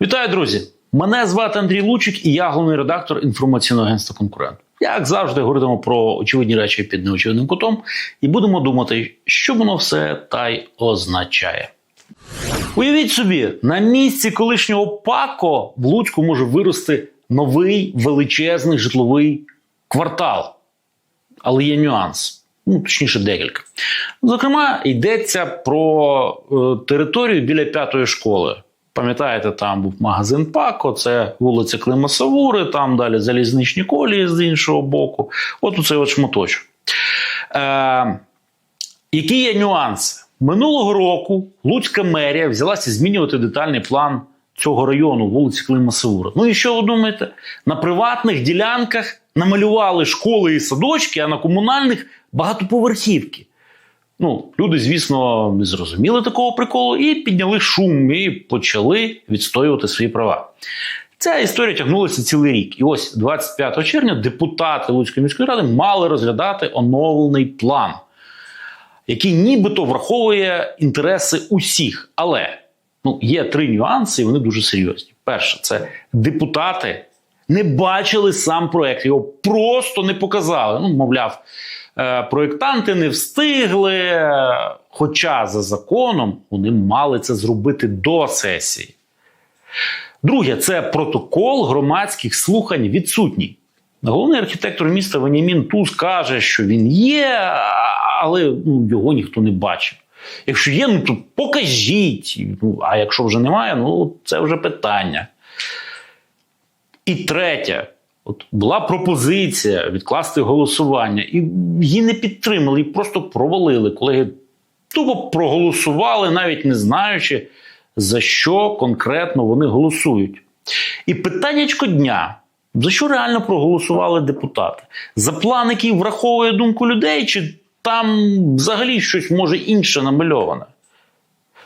Вітаю, друзі! Мене звати Андрій Лучик, і я головний редактор інформаційного агентства Конкурент. Як завжди, говоримо про очевидні речі під неочевидним кутом, і будемо думати, що воно все та й означає. Уявіть собі, на місці колишнього ПАКО в Луцьку може вирости новий величезний житловий квартал. Але є нюанс. Ну, точніше, декілька. Зокрема, йдеться про е, територію біля п'ятої школи. Пам'ятаєте, там був магазин Пако, це вулиця Клима Савури, там далі залізничні колії з іншого боку. От оцей от шматочок. Е, які є нюанси? Минулого року Луцька мерія взялася змінювати детальний план цього району, вулиці Клима Савура. Ну і що ви думаєте? На приватних ділянках намалювали школи і садочки, а на комунальних багатоповерхівки. Ну, люди, звісно, не зрозуміли такого приколу і підняли шум, і почали відстоювати свої права. Ця історія тягнулася цілий рік. І ось 25 червня депутати Луцької міської ради мали розглядати оновлений план, який нібито враховує інтереси усіх. Але ну, є три нюанси, і вони дуже серйозні. Перше, це депутати не бачили сам проект, його просто не показали. Ну, мовляв, е, проєктанти не встигли. Хоча за законом вони мали це зробити до сесії. Друге, це протокол громадських слухань відсутній. Головний архітектор міста Венімін Туз каже, що він є, але ну, його ніхто не бачив. Якщо є, ну то покажіть. Ну, а якщо вже немає, ну це вже питання. І третє, от була пропозиція відкласти голосування, і її не підтримали, її просто провалили. Колеги тупо проголосували, навіть не знаючи, за що конкретно вони голосують. І питаннячко дня. За що реально проголосували депутати? За план, який враховує думку людей, чи там взагалі щось може інше намальоване?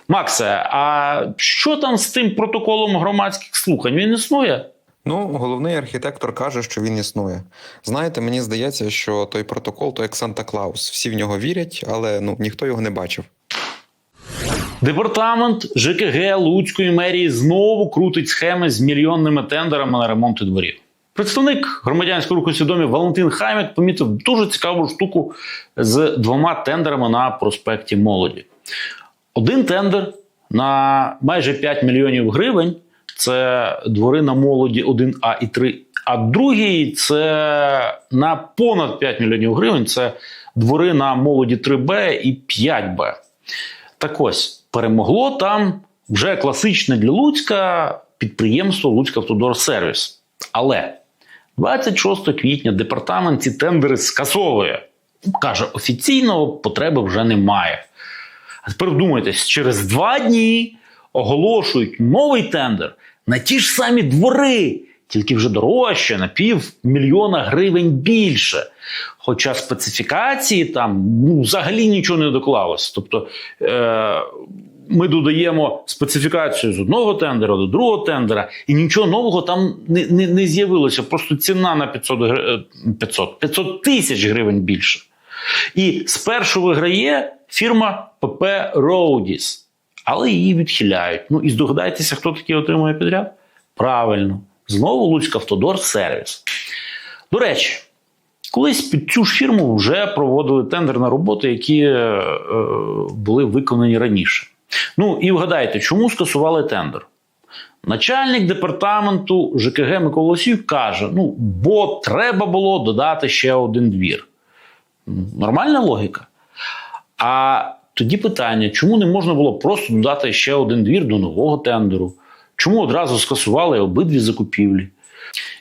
Максе, а що там з тим протоколом громадських слухань? Він існує? Ну, головний архітектор каже, що він існує. Знаєте, мені здається, що той протокол то як Санта Клаус. Всі в нього вірять, але ну ніхто його не бачив. Департамент ЖКГ Луцької мерії знову крутить схеми з мільйонними тендерами на ремонти дворів. Представник громадянського руху свідомі Валентин Хаймік помітив дуже цікаву штуку з двома тендерами на проспекті Молоді. Один тендер на майже 5 мільйонів гривень це двори на молоді 1А і 3. А другий це на понад 5 мільйонів гривень це двори на молоді 3Б і 5Б. Так ось перемогло там вже класичне для Луцька підприємство Луцька Автодор-сервіс. Але 26 квітня департамент ці тендери скасовує. Каже, офіційного потреби вже немає. А тепер вдумайтесь, через два дні оголошують новий тендер на ті ж самі двори, тільки вже дорожче, на пів мільйона гривень більше. Хоча специфікації там ну, взагалі нічого не доклалось. Тобто е, ми додаємо специфікацію з одного тендера до другого тендера, і нічого нового там не, не, не з'явилося. Просто ціна на 500, гри- е, 500, 500 тисяч гривень більше. І спершу виграє фірма ПП Роудіс, але її відхиляють. Ну і здогадайтеся, хто такий отримує підряд? Правильно, знову Луцьк Автодор Сервіс. До речі, колись під цю ж фірму вже проводили тендер на роботи, які е, е, були виконані раніше. Ну і вгадайте, чому скасували тендер? Начальник департаменту ЖКГ Микола Лосів каже: ну, бо треба було додати ще один двір. Нормальна логіка. А тоді питання: чому не можна було просто додати ще один двір до нового тендеру? Чому одразу скасували обидві закупівлі?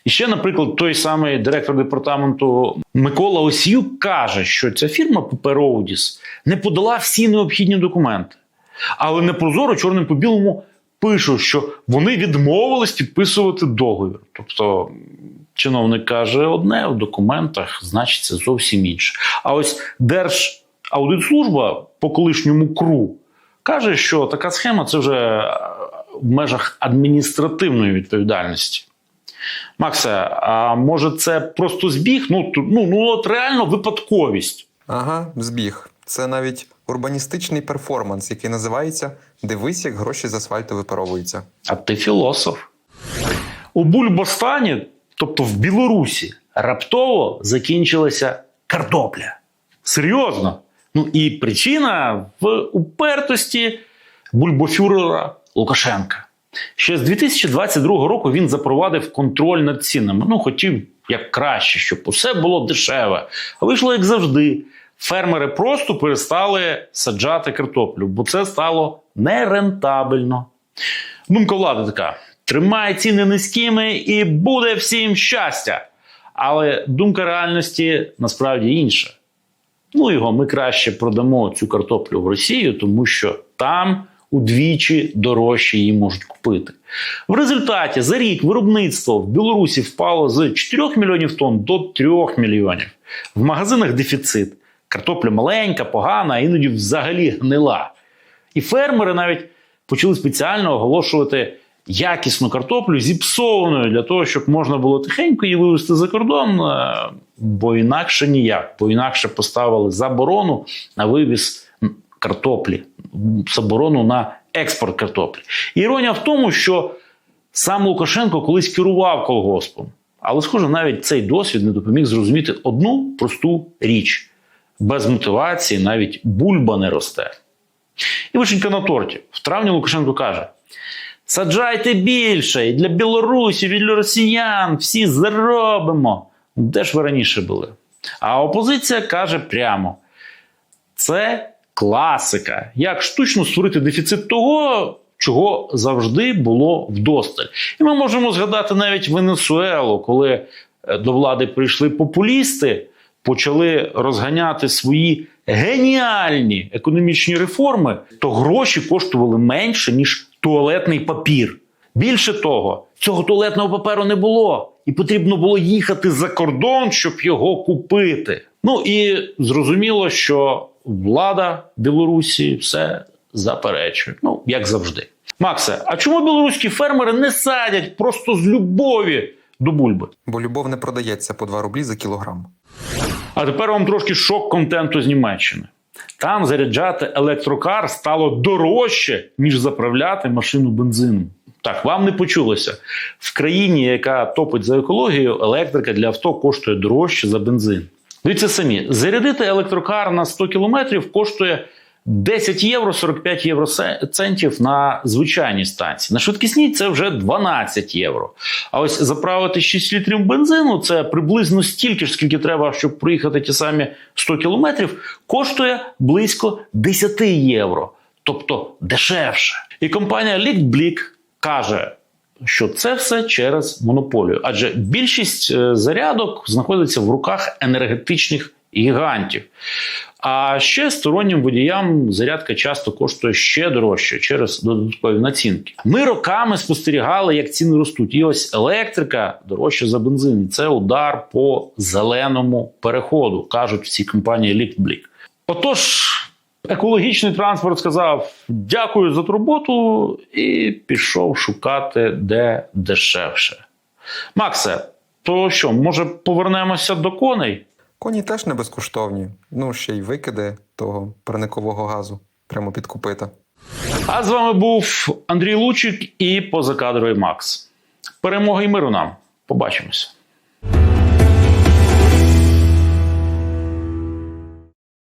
І ще, наприклад, той самий директор департаменту Микола Осіюк каже, що ця фірма Пепероудіс не подала всі необхідні документи. Але непрозоро чорним по білому пишуть, що вони відмовились підписувати договір. Тобто чиновник каже одне, в документах значиться зовсім інше. А ось Держаудитслужба по колишньому КРУ каже, що така схема це вже е, в межах адміністративної відповідальності. Максе, а може це просто збіг? Ну, ну, ну от реально випадковість. Ага, збіг. Це навіть урбаністичний перформанс, який називається Дивись, як гроші з асфальту випаровуються. А ти філософ. У Бульбостані, тобто в Білорусі, раптово закінчилася картопля. Серйозно. Ну і причина в упертості бульбофюрера Лукашенка. Ще з 2022 року він запровадив контроль над цінами. Ну, хотів як краще, щоб усе було дешеве. А вийшло як завжди. Фермери просто перестали саджати картоплю, бо це стало нерентабельно. Думка влади така: тримай ціни низькими і буде всім щастя. Але думка реальності насправді інша. Ну його ми краще продамо цю картоплю в Росію, тому що там удвічі дорожче її можуть купити. В результаті за рік виробництво в Білорусі впало з 4 мільйонів тонн до 3 мільйонів. В магазинах дефіцит. Картопля маленька, погана, а іноді взагалі гнила. І фермери навіть почали спеціально оголошувати якісну картоплю зіпсованою для того, щоб можна було тихенько її вивезти за кордон, е, бо інакше ніяк, бо інакше поставили заборону на вивіз картоплі, заборону на експорт картоплі. Іронія в тому, що сам Лукашенко колись керував колгоспом, але, схоже, навіть цей досвід не допоміг зрозуміти одну просту річ: без мотивації навіть бульба не росте. І вишенька на торті. В травні Лукашенко каже: саджайте більше, і для білорусів, і для росіян всі заробимо. Де ж ви раніше були? А опозиція каже прямо: це класика. Як штучно створити дефіцит того, чого завжди було вдосталь. І ми можемо згадати навіть Венесуелу, коли е, до влади прийшли популісти, почали розганяти свої геніальні економічні реформи, то гроші коштували менше, ніж туалетний папір. Більше того, цього туалетного паперу не було, і потрібно було їхати за кордон, щоб його купити. Ну і зрозуміло, що влада Білорусі все заперечує. Ну, як завжди. Максе, а чому білоруські фермери не садять просто з любові до бульби? Бо любов не продається по 2 рублі за кілограм. А тепер вам трошки шок контенту з Німеччини. Там заряджати електрокар стало дорожче, ніж заправляти машину бензином. Так, вам не почулося. В країні, яка топить за екологію, електрика для авто коштує дорожче за бензин. Дивіться самі, зарядити електрокар на 100 кілометрів коштує 10 євро 45 євро центів на звичайній станції. На швидкісній це вже 12 євро. А ось заправити 6 літрів бензину це приблизно стільки ж, скільки треба, щоб проїхати ті самі 100 кілометрів, коштує близько 10 євро, тобто дешевше. І компанія Лікблік каже. Що це все через монополію, адже більшість е, зарядок знаходиться в руках енергетичних гігантів. А ще стороннім водіям зарядка часто коштує ще дорожче через додаткові націнки. Ми роками спостерігали, як ціни ростуть. І ось електрика дорожча за бензин. Це удар по зеленому переходу, кажуть в цій компанії Лікблік. Отож, екологічний транспорт сказав дякую за турботу і пішов шукати де дешевше. Максе, то що, може повернемося до коней? Коні теж не безкоштовні. Ну, ще й викиди того парникового газу прямо під копита. А з вами був Андрій Лучик і позакадровий Макс. Перемоги й миру нам. Побачимося.